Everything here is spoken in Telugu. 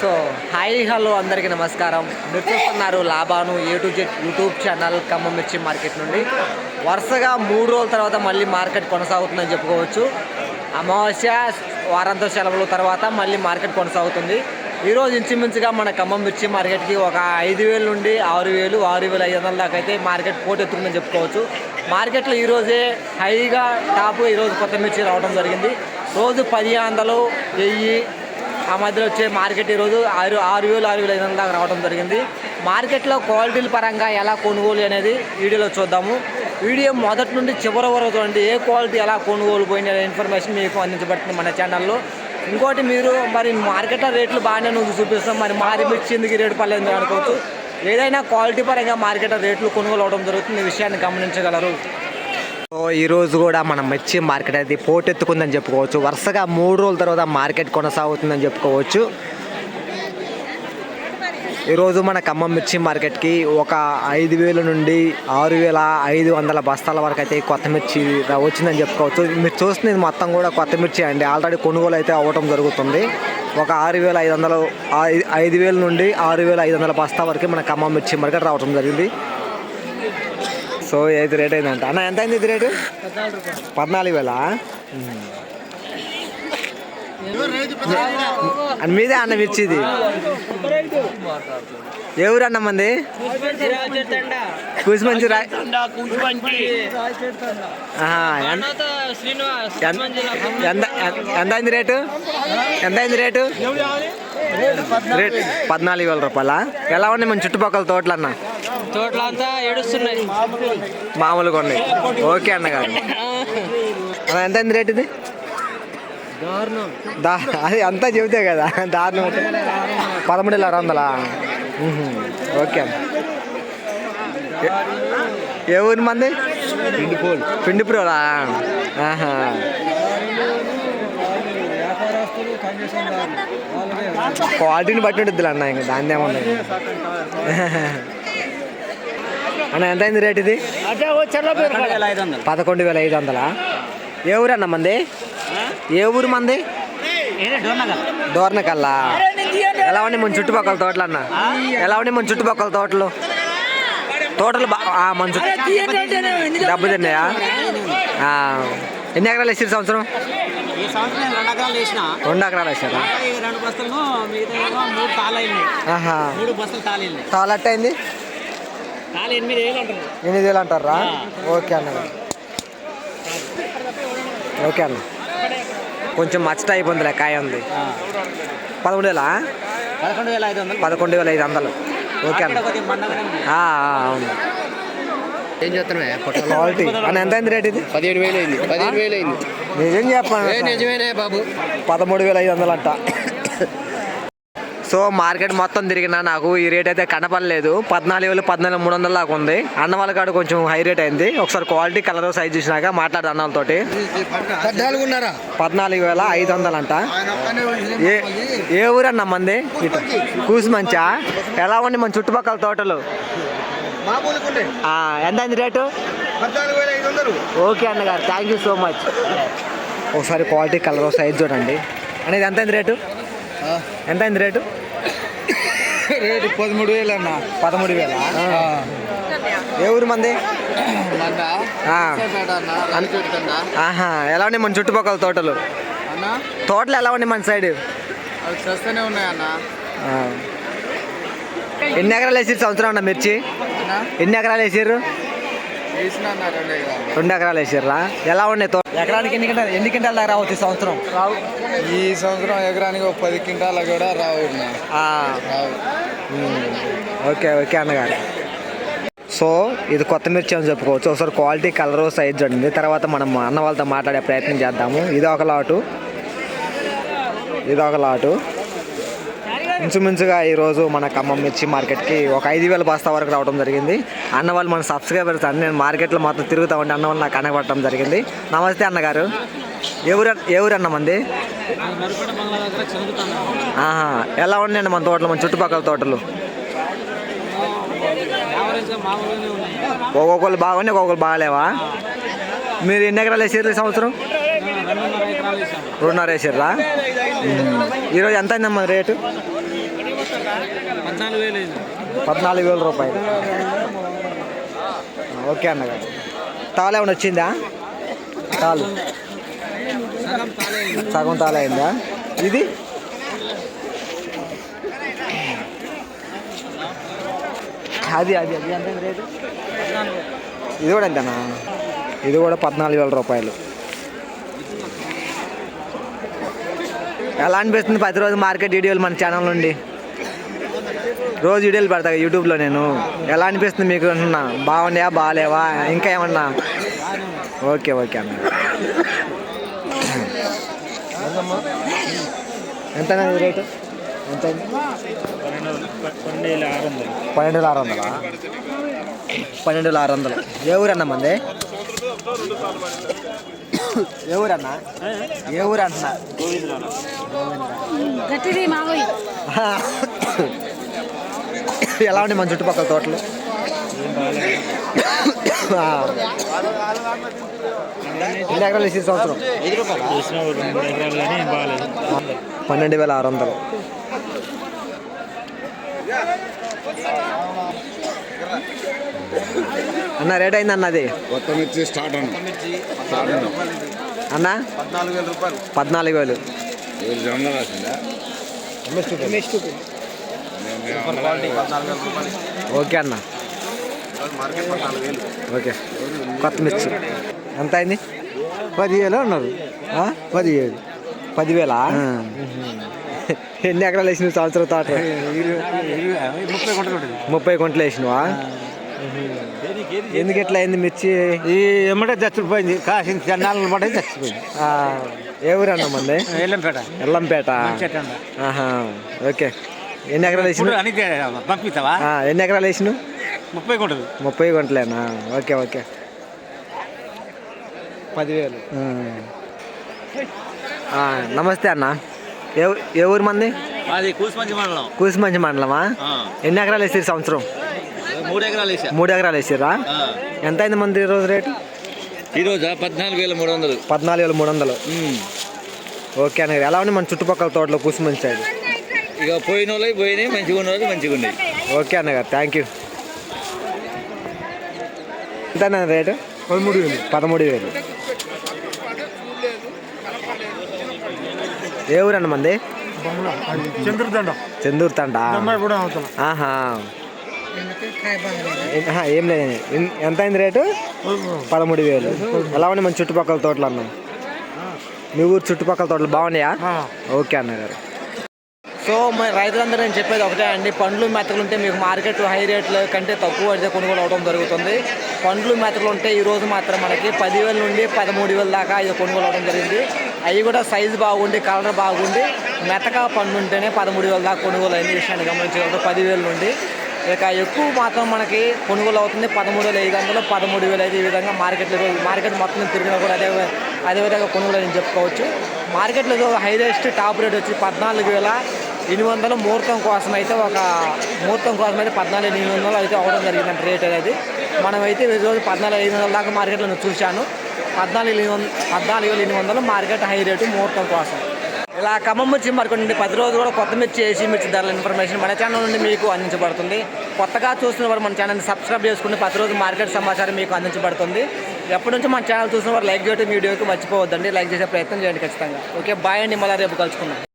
సో హాయ్ హలో అందరికీ నమస్కారం. మీరు చూస్తున్నారు Laban A to Z YouTube channel Khammam మిర్చి మార్కెట్ నుండి. వరుసగా మూడు రోజుల తర్వాత మళ్ళీ మార్కెట్ కొనసాగుతుందని చెప్పుకోవచ్చు. అమావాస్య వారాంత సెలవుల తర్వాత మళ్ళీ మార్కెట్ కొనసాగుతుంది. ఈరోజు ఇంచుమించుగా మన ఖమ్మం మిర్చి మార్కెట్కి ఒక ఐదు వేల నుండి ఆరు వేలు ఆరు వేల ఐదు వందల దాకా అయితే మార్కెట్ పోటెత్తుందని చెప్పుకోవచ్చు. మార్కెట్లో ఈరోజే హైగా టాప్ ఈరోజు కొత్త మిర్చి రావడం జరిగింది. రోజు పది వందలు వెయ్యి ఆ మధ్యలో వచ్చే మార్కెట్ ఈరోజు ఆరు ఆరు వేలు ఆరు వేల ఐదు వందల దాకా రావడం జరిగింది. మార్కెట్లో క్వాలిటీల పరంగా ఎలా కొనుగోలు అనేది వీడియోలో చూద్దాము. వీడియో మొదటి నుండి చివరి వరకు చూడండి. ఏ క్వాలిటీ ఎలా కొనుగోలు పోయిన ఇన్ఫర్మేషన్ మీకు అందించబడుతుంది మన ఛానల్లో ఇంకోటి మీరు మరి మార్కెట్లో రేట్లు బాగానే నువ్వు చూపిస్తాం మరి మారి మిర్చి ఎందుకు రేటు పర్లేదు అనుకోవచ్చు. ఏదైనా క్వాలిటీ పరంగా మార్కెట్లో రేట్లు కొనుగోలు అవడం జరుగుతుంది. ఈ విషయాన్ని గమనించగలరు. సో ఈరోజు కూడా మన మిర్చి మార్కెట్ అనేది పోటెత్తుకుందని చెప్పుకోవచ్చు. వరుసగా మూడు రోజుల తర్వాత మార్కెట్ కొనసాగుతుందని చెప్పుకోవచ్చు. ఈరోజు మన ఖమ్మం మిర్చి మార్కెట్కి ఒక ఐదు వేల నుండి ఆరు వేల ఐదు వందల బస్తాల వరకు అయితే కొత్త మిర్చి వచ్చిందని చెప్పుకోవచ్చు. మీరు చూస్తున్నది మొత్తం కూడా కొత్త మిర్చి అండి. ఆల్రెడీ కొనుగోలు అయితే అవ్వటం జరుగుతుంది. ఒక ఆరు వేల ఐదు వందలు ఐదు వేల నుండి ఆరు వేల ఐదు వందల బస్తా వరకు మన ఖమ్మం మిర్చి మార్కెట్ రావడం జరిగింది. సో ఇది రేట్ అయిందంట? అన్న ఎంత అయింది ఇది రేటు పద్నాలుగు వేల? మీదే అన్న మిర్చిది ఏ ఊరు అన్న మంది? కూసి మంచి రా ఆహా, ఎన్- ఎన్- ఎంత ఎంత అయింది రేటు ఎంత అయింది రేటు రేట్ పద్నాలుగు వేల రూపాయల? ఎలా ఉన్నాయి మన చుట్టుపక్కల తోటలు అన్న? తోటలంతా ఏడుస్తున్నాయి. మామూలుగా ఉన్నాయి. ఓకే అన్నగారు. అన్న ఎంత అయింది రేట్ ఇది? దారుణం. దా అది అంతా చెబితే కదా దారుణం అంటే పదమూడు వేల ఆరు వందలా. ఓకే అన్న. ఏ- ఏ ఊరి మంది? పిండిపోలు. పిండిపోలా ఆహా. క్వాలిటీని బట్టి ఉంటుంది అన్న ఇంకా దాని ఏమన్నా అన్న ఎంత అయింది రేట్ ఇది? పదకొండు వేల ఐదు వందలా. ఏ ఊరు అన్న మంది? ఏ ఊరు మంది? దోర్నకల్లా ఎలా ఉన్నాయి మన చుట్టుపక్కల తోటలు అన్న? ఎలా ఉన్నాయి మన చుట్టుపక్కల తోటలు? తోటలు మన చుట్టూ డబ్బు తిన్నాయా? ఎన్ని ఎకరాలు వేసారు సంవత్సరం? ఈ సంవత్సరం నేను రెండు ఎకరాలు వేసారా ఈ ఎనిమిది వేలు అంటారు? ఓకే అన్న. ఓకే అన్న. కొంచెం మచ్చట అయిపోయిందిలే కాయ ఉంది. పదమూడు వేలా? పదకొండు వేల ఐదు వందలు. పదకొండు వేల ఐదు వందలు. ఓకే అన్న. అవును. ఏం చేస్తున్నావే? క్వాలిటీ. అన్న ఎంత అయింది రేట్ ఇది? పదిహేడు వేలు అయింది. పదిహేడు వేలు అయింది. నిజం ఏ చెప్పాను నిజమేనే బాబు. పదమూడు వేల ఐదు వందలు అంట సో మార్కెట్ మొత్తం తిరిగినా నాకు ఈ రేట్ అయితే కనపడలేదు. పద్నాలుగు వేలు పద్నాలుగు మూడు వందల దాకా ఉంది. అన్న వాళ్ళ కాడ కొంచెం హై రేట్ అయింది. ఒకసారి క్వాలిటీ కలర్ సైజ్ చూసినాక మాట్లాడు అన్న వాళ్ళతోటి పద్నాలుగు వేల ఐదు వందలు అంట. ఏ ఏ ఊరు అన్న మంది? కూసి మంచా? ఎలా ఉంది మన చుట్టుపక్కల తోటలు? ఎంత అయింది రేటు? ఓకే అన్నగారు థ్యాంక్ యూ సో మచ్ ఒకసారి క్వాలిటీ కలర్ సైజ్ చూడండి. అనేది ఎంత అయింది రేటు? ఎంత అయింది రేటు? రేటు పదమూడు వేలు అన్న పదమూడు వేల? ఏ ఊరు మంది. ఆహా ఎలా ఉన్నాయి మన చుట్టుపక్కల తోటలు? తోటలు ఎలా ఉన్నాయి మన సైడ్? ఎన్ని ఎకరాలు వేసారు సంవత్సరం అన్న మిర్చి? ఎన్ని ఎకరాలు వేసారు రెండు ఎకరాలు వేసారా ఎలా ఉన్నాయి తోట ఎకరానికి ఎన్ని కింటాలు ఎన్ని కింటాల దాకా రావచ్చు ఈ సంవత్సరం? ఈ సంవత్సరం ఎకరానికి ఒక పది క్వింటాల కూడా రావు అన్న. ఆ, రావు. ఓకే ఓకే అన్నగారు. సో ఇది కొత్త మిర్చి అని చెప్పుకోవచ్చు. ఒకసారి క్వాలిటీ కలర్ సైజ్ చూడండి. తర్వాత మనం అన్న వాళ్ళతో మాట్లాడే ప్రయత్నం చేద్దాము. ఇది ఒక లాటు. ఇది ఒక లాటు. ఇంచుమించుగా ఈరోజు మన ఖమ్మం మిర్చి మార్కెట్కి ఒక ఐదు వేల బస్తా వరకు రావడం జరిగింది. అన్న వాళ్ళు మన సబ్స్క్రైబర్స్ అన్ని నేను మార్కెట్లో మొత్తం తిరుగుతా ఉంటే అన్న వాళ్ళు నాకు కనబడటం జరిగింది. నమస్తే అన్నగారు. ఎవరు ఎవరు అన్న మంది? ఆహా ఎలా ఉన్నాయండి మన తోటలు మన చుట్టుపక్కల తోటలు? ఒక్కొక్కరు బాగున్నాయి ఒక్కొక్కరు బాగాలేవా? మీరు ఎన్ని ఎకరాలు వేసారు ఈ సంవత్సరం? రెండున్నర వేసారా? ఈరోజు ఎంత అయిందమ్మా రేటు? పద్నాలుగు వేల రూపాయలు. ఓకే అన్నగారు తాళ ఏమైనా వచ్చిందా? తాళ్ళు సగం తాలే తాళ అయిందా? ఇది? అది అది అది ఎంత రేటు? ఇది కూడా ఎంతనా? ఇది కూడా పద్నాలుగు వేల రూపాయలు. ఎలా అనిపిస్తుంది ప్రతిరోజు మార్కెట్ వీడియోలు మన ఛానల్ నుండి? రోజు వీడియోలు పెడతా యూట్యూబ్లో నేను. ఎలా అనిపిస్తుంది మీకు అంటున్నా బాగున్నాయా బాగాలేవా ఇంకా ఏమన్నా? ఓకే ఓకే అన్న. ఎంత రేటు? ఎంత పన్నెండు వేల ఆరు వందలా. పన్నెండు వేల ఆరు వందలు. ఏ ఊరు అన్న మంది? ఏ ఊరు అన్న ఏ ఊరు అంటున్నా గట్టిది మావయ్య ఎలా ఉన్నాయి మన చుట్టుపక్కల తోటలు. ఎన్ని ఎకరాలు వేసి సంవత్సరం? పన్నెండు వేల ఆరు వందలు. అన్న రేట్ అయింది అన్న అది? కొత్త మిర్చి స్టార్ట్ అన్న స్టార్ట్ అన్న అన్న? పద్నాలుగు వేల రూపాయలు పద్నాలుగు వేలు ఏడు జొన్న రాసిందా ఓకే అన్న. మార్కెట్ పద్నాలుగు వేలు ఓకే. కొత్త మిర్చి. ఎంత అయింది? పదివేలు అన్నారు. పదివేలు. పదివేలా? ఎన్ని ఎకరాలు వేసినావు సంవత్సరం తోట? ముప్పై గుంటలు గుంటలు వేసినవా? ఎందుకు ఎట్లా అయింది మిర్చి? ఈ ఎమ్మటే చచ్చిపోయింది. కాసిన చెన్నాలను పడే చచ్చిపోయింది. ఏ ఊరు అన్న మంది? ఎల్లంపేట. ఎల్లంపేట ఆహా. ఓకే. ఎన్ని ఎకరాలు అనికి పంపిస్తావా? ఎన్ని ఎకరాలు వేసినావు? ముప్పై గుంటలు. ముప్పై గంటలేనా? Okay okay. పదివేలు. ఆ, నమస్తే అన్న. ఏ ఊరు మంది? అది కూసుమంచి మండలం. కూసిమంచి మండలమా. ఎన్ని ఎకరాలు వేసారు సంవత్సరం? మూడు ఎకరాలు మూడు ఎకరాలు వేసారా ఎంత అయింది మంది ఈరోజు రేటు? ఈరోజు పద్నాలుగు వేల మూడు వందలు. పద్నాలుగు వేల మూడు వందలు. ఓకే అన్న ఎలా ఉంది మన చుట్టుపక్కల తోటలో కూసిమంచి సైడ్ ఇక పోయిన వాళ్ళు పోయినాయి మంచిగా ఉన్న వాళ్ళు మంచిగా ఉన్నాయి. ఓకే అన్నగారు థ్యాంక్ యూ ఎంత అన్న రేటు? పదమూడు వేలు. పదమూడు వేలు. ఏ ఊరన్న మంది? చంద్రదండ చందూరు తండ? కూడా అవుతాం ఆహా. ఏ- ఆహా, ఏం లేదు ఎన్- ఎంత అయింది రేటు? పదమూడు వేలు. ఎలా ఉన్నాయి మన చుట్టుపక్కల తోటలు అన్న? మీ ఊరు చుట్టుపక్కల తోటలు బాగున్నాయా? ఓకే అన్నగారు సో మరి రైతులందరూ నేను చెప్పేది ఒకటే అండి పండ్లు మెతకలు ఉంటే మీకు మార్కెట్ హై రేట్ల కంటే తక్కువ అయితే కొనుగోలు అవడం జరుగుతుంది. పండ్లు మెతకలు ఉంటే ఈరోజు మాత్రం మనకి పదివేల నుండి పదమూడు వేల దాకా ఇది కొనుగోలు అవడం జరిగింది. అవి కూడా సైజు బాగుండి కలర్ బాగుండి మెతక పండు ఉంటేనే పదమూడు వేల దాకా కొనుగోలు అయిన విషయాన్ని గమనించగలరు పదివేల నుండి ఇక ఎక్కువ మాత్రం మనకి కొనుగోలు అవుతుంది. పదమూడు వేల ఐదు వందలు పదమూడు వేల ఐదు ఈ విధంగా మార్కెట్లో మార్కెట్ మొత్తం తిరిగినా కూడా అదే అదే విధంగా కొనుగోలు అని చెప్పుకోవచ్చు. మార్కెట్లో హైయెస్ట్ టాప్ రేట్ వచ్చి పద్నాలుగు వేల ఎనిమిది వందలు ముహూర్తం కోసం అయితే ఒక ముహూర్తం కోసం అయితే పద్నాలుగు ఎనిమిది వందలు అయితే అవ్వడం జరిగిందండి రేట్ అనేది. మనమైతే రోజు పద్నాలుగు ఐదు వందల దాకా మార్కెట్లో నేను చూశాను. పద్నాలుగు ఎనిమిది వందలు పద్నాలుగు వేల ఎనిమిది వందలు మార్కెట్ హై రేటు ముహూర్తం కోసం. ఇలా ఖమ్మం మిర్చి మార్కెట్ నుండి పది రోజులు కూడా కొత్త మిర్చి వేసి మిర్చి ధరల ఇన్ఫర్మేషన్ మన ఛానల్ నుండి మీకు అందించబడుతుంది. కొత్తగా చూస్తున్న వారు మన ఛానల్ని సబ్స్క్రైబ్ చేసుకుని పది రోజు మార్కెట్ సమాచారం మీకు అందించబడుతుంది. ఎప్పటి నుంచి మన ఛానల్ చూసిన వారు లైక్ చేయడం వీడియోకి మర్చిపోవద్దండి. లైక్ చేసే ప్రయత్నం చేయండి ఖచ్చితంగా. ఓకే బాయ్ అండి. మళ్ళీ రేపు కలుసుకుందాం.